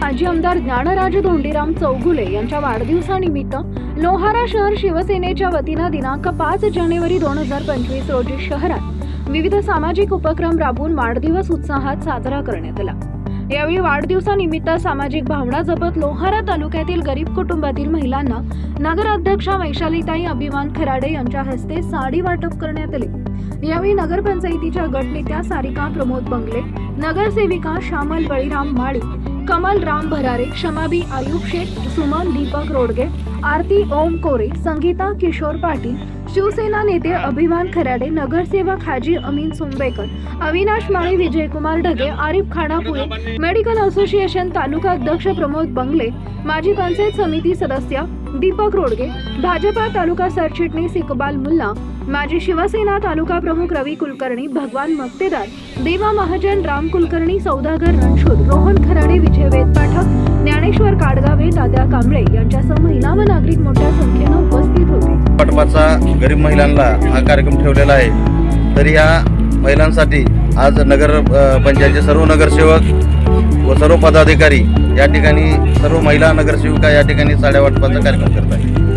माजी आमदार ज्ञानराज धोंडीराम चौगुले यांच्या वाढदिवसानिमित्त लोहारा शहर शिवसेनेच्या वतीनं दिनांक पाच जानेवारी दोन हजार पंचवीस रोजी शहरात विविध सामाजिक उपक्रम राबवून वाढदिवस उत्साहात साजरा करण्यात आला. यावेळी वाढदिवसानिमित्त सामाजिक भावना जपत लोहारा तालुक्यातील गरीब कुटुंबातील महिलांना नगराध्यक्षा वैशालीताई अभिमान खराडे यांच्या हस्ते साडी वाटप करण्यात आले. यावेळी नगरपंचायतीच्या गटनेत्या सारिका प्रमोद बंगले नगरसेविका श्यामल बळीराम माळी कमल राम भरारे क्षमाबी आयुब शेख सुमन दीपक रोडगे आरती ओम कोरे संगीता किशोर पाटील शिवसेना नेते अभिमान खराडे नगरसेवक हाजी अमीन सुंबेकर अविनाश माळी विजयकुमार ढगे आरिफ खानापुरे मेडिकल असोसिएशन तालुका अध्यक्ष प्रमोद बंगले माजी पंचायत समिती सदस्य दीपक रोडगे भाजपा तालुका सरचिटणीस इकबाल मुल्ला माजी शिवसेना तालुका प्रमुख रवी कुलकर्णी भगवान मक्तेदार देवा महाजन राम कुलकर्णी सौदागर रणछोड रोहन खराडे विजय वेद पाठक ज्ञानेश्वर काडगावे दादा कांबळे यांच्यासह महिला व नागरिक मोठ्या संख्येनं उपस्थित होते. पटवाचा गरीब महिलांना हा कार्यक्रम ठेवलेला आहे. तर या महिलांसाठी आज नगर पंचायतचे सर्व नगरसेवक व सर्व पदाधिकारी या ठिकाणी सर्व महिला नगरसेविका या ठिकाणी साड्या वाटपाचा कार्यक्रम करत आहे